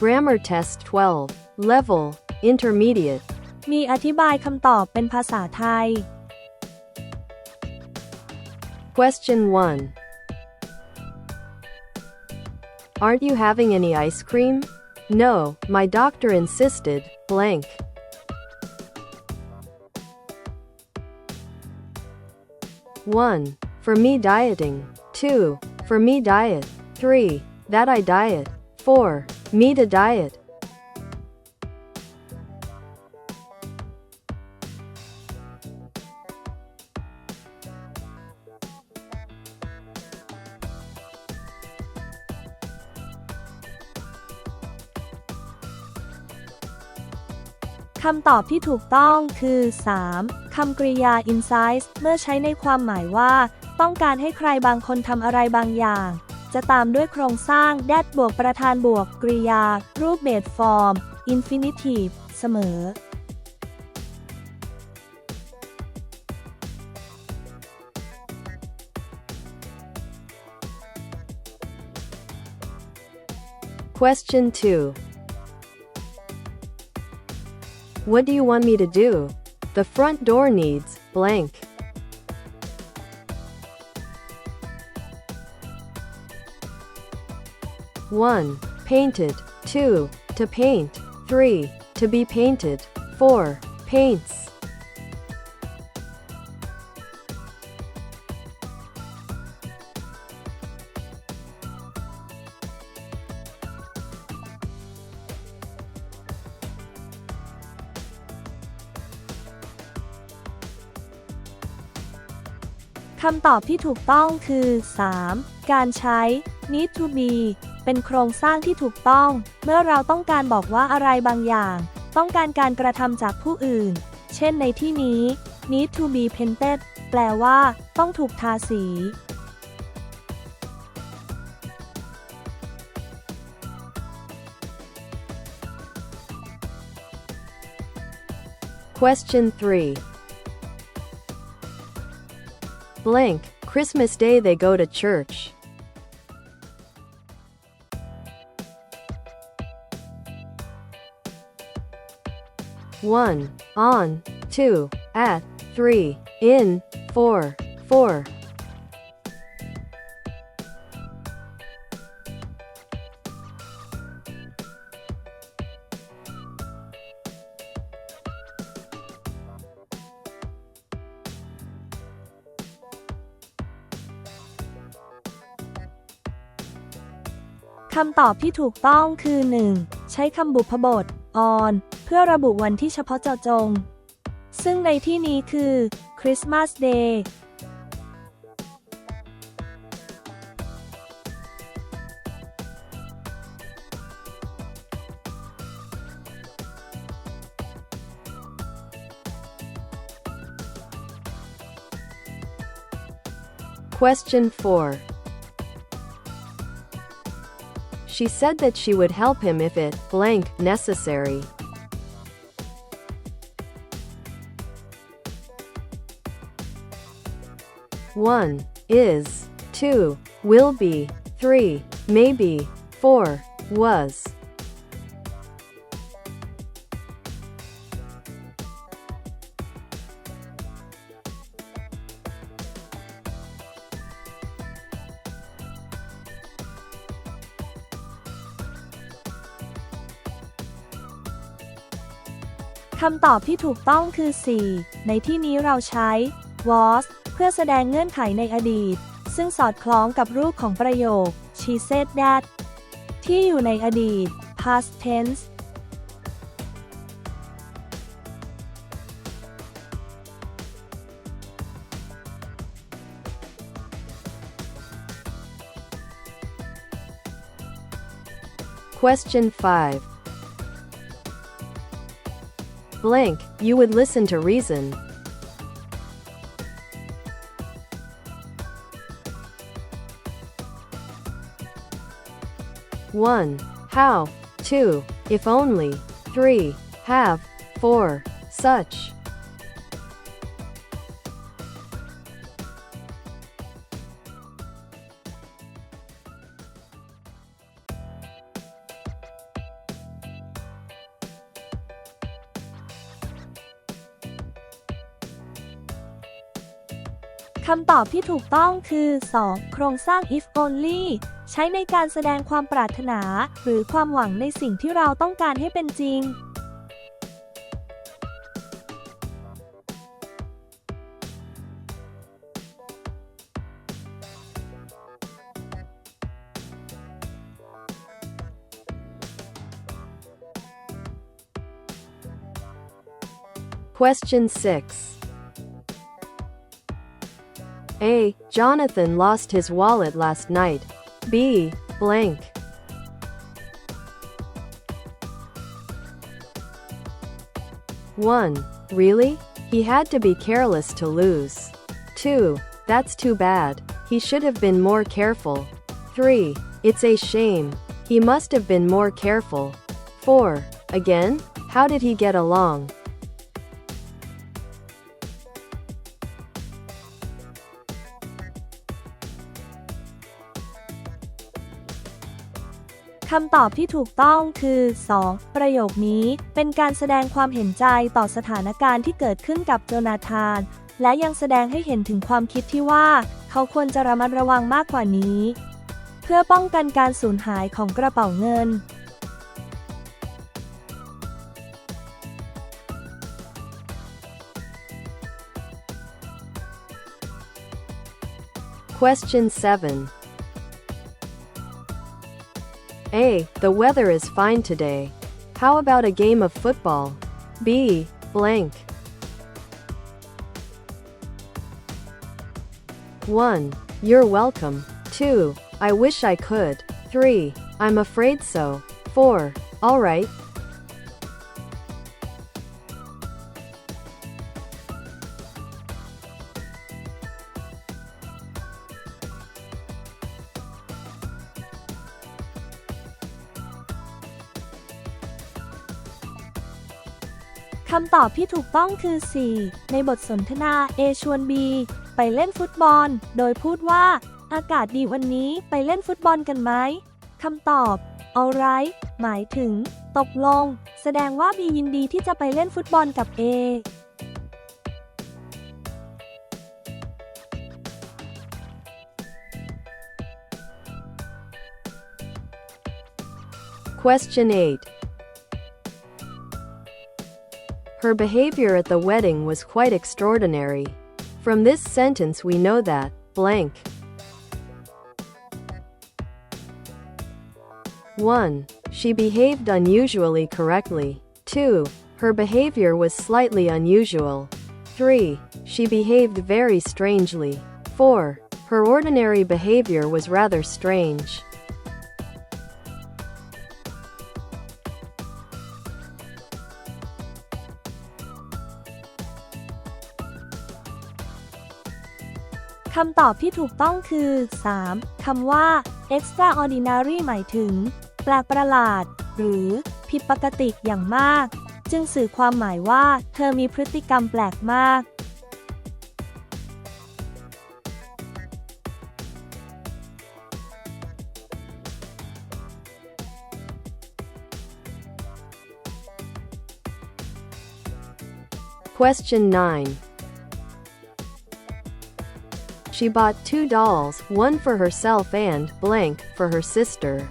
Grammar Test 12 Level Intermediate มีอธิบายคำตอบเป็นภาษาไทย Question 1 Aren't you having any ice cream? No, my doctor insisted, blank. One, for me dieting. Two, for me diet. Three, that I diet. Four, Meet a diet. คำตอบที่ถูกต้องคือ 3. คำกริยา i n s i z e เมื่อใช้ในความหมายว่า ต้องการให้ใครบางคนทำอะไรบางอย่างจะตามด้วยโครงสร้าง แดด บวก ประธาน บวก กริยา รูปเบสฟอร์ม อินฟินิทีฟเสมอ Question 2 What do you want me to do? The front door needs blank. 1. Painted. 2. To paint. 3. To be painted. 4. Paints. คำตอบที่ถูกต้องคือ 3. การใช้ need to be เป็นโครงสร้างที่ถูกต้อง เมื่อเราต้องการบอกว่าอะไรบางอย่าง ต้องการการกระทำจากผู้อื่น เช่นในที่นี้ need to be painted แปลว่าต้องถูกทาสี Question 3 Blank, Christmas Day they go to church. 1, on, 2, at, 3, in, 4, 4. คำตอบที่ถูกต้องคือ 1. ใช้คำบุพบท on เพื่อระบุวันที่เฉพาะเจาะจง ซึ่งในที่นี้คือคริสต์มาสเดย์ Question 4 She said that she would help him if it blank necessary. 1. Is. 2. Will be. 3. Maybe. 4. Was. คำตอบที่ถูกต้องคือ4ในที่นี้เราใช้ was เพื่อแสดงเงื่อนไขในอดีตซึ่งสอดคล้องกับรูปของประโยค she said that ที่อยู่ในอดีต past tense Question 5. Blank, you would listen to reason. 1. How. 2. If only. 3. Have. 4. Such. คำตอบที่ถูกต้องคือ 2. โครงสร้าง if only ใช้ในการแสดงความปรารถนา หรือความหวังในสิ่งที่เราต้องการให้เป็นจริง Question 6 A. Jonathan lost his wallet last night B. Blank. One. Really? He had to be careless to lose. Two. That's too bad. He should have been more careful. Three. It's a shame. He must have been more careful. 4. Again? How did he get along? คำตอบที่ถูกต้องคือ 2. ประโยคนี้เป็นการแสดงความเห็นใจต่อสถานการณ์ที่เกิดขึ้นกับโจนาธาน และยังแสดงให้เห็นถึงความคิดที่ว่า เขาควรจะระมัดระวังมากกว่านี้ เพื่อป้องกันการสูญหายของกระเป๋าเงิน Question 7 A. The weather is fine today. How about a game of football? B. Blank. 1. You're welcome. 2. I wish I could. 3. I'm afraid so. 4. Alright, คำตอบที่ถูกต้องคือ 4 ในบทสนทนา A ชวน B ไปเล่นฟุตบอล โดยพูดว่า อากาศดีวันนี้ไปเล่นฟุตบอลกันไหม คำตอบ alright หมายถึง ตกลง แสดงว่า B ยินดีที่จะไปเล่นฟุตบอลกับ A Question 8 Her behavior at the wedding was quite extraordinary. From this sentence we know that, blank. 1. She behaved unusually correctly. 2. Her behavior was slightly unusual. 3. She behaved very strangely. 4. Her ordinary behavior was rather strange. คำตอบที่ถูกต้องคือ 3. คำว่า extraordinary หมายถึง แปลกประหลาด หรือ ผิดปกติอย่างมาก จึงสื่อความหมายว่า เธอมีพฤติกรรมแปลกมาก Question 9 She bought two dolls, one for herself and, blank, for her sister.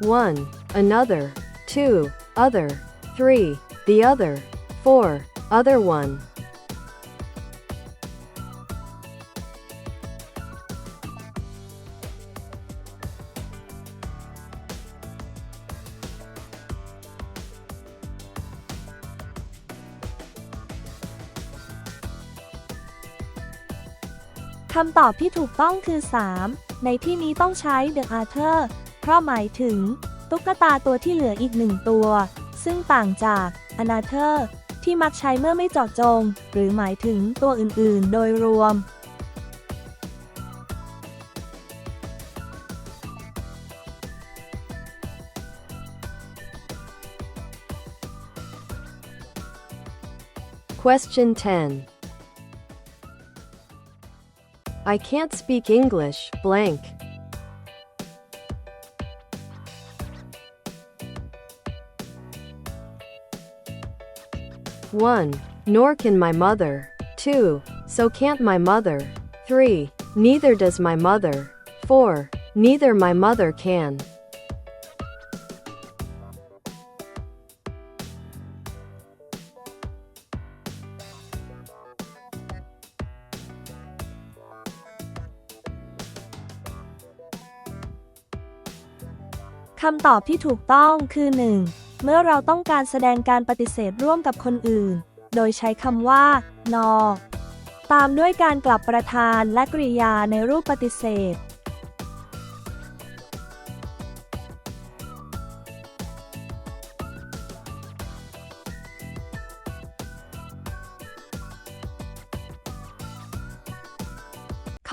One, another, two, other, three, the other, four, other one. คำตอบที่ถูกต้องคือ 3 ในที่นี้ต้องใช้ The Arthur เพราะหมายถึง ตุ๊กตาตัวที่เหลืออีกหนึ่งตัว ซึ่งต่างจาก Another ที่มักใช้เมื่อไม่เจาะจง หรือหมายถึงตัวอื่น ๆ โดยรวม Question 10 I can't speak English, blank. One. Nor can my mother. Two. So can't my mother. Three. Neither does my mother. Four. Neither my mother can. คำตอบที่ถูกต้องคือ 1. เมื่อเราต้องการแสดงการปฏิเสธร่วมกับคนอื่น โดยใช้คำว่านตามด้วยการกลับประธานและกริยาในรูปปฏิเสธ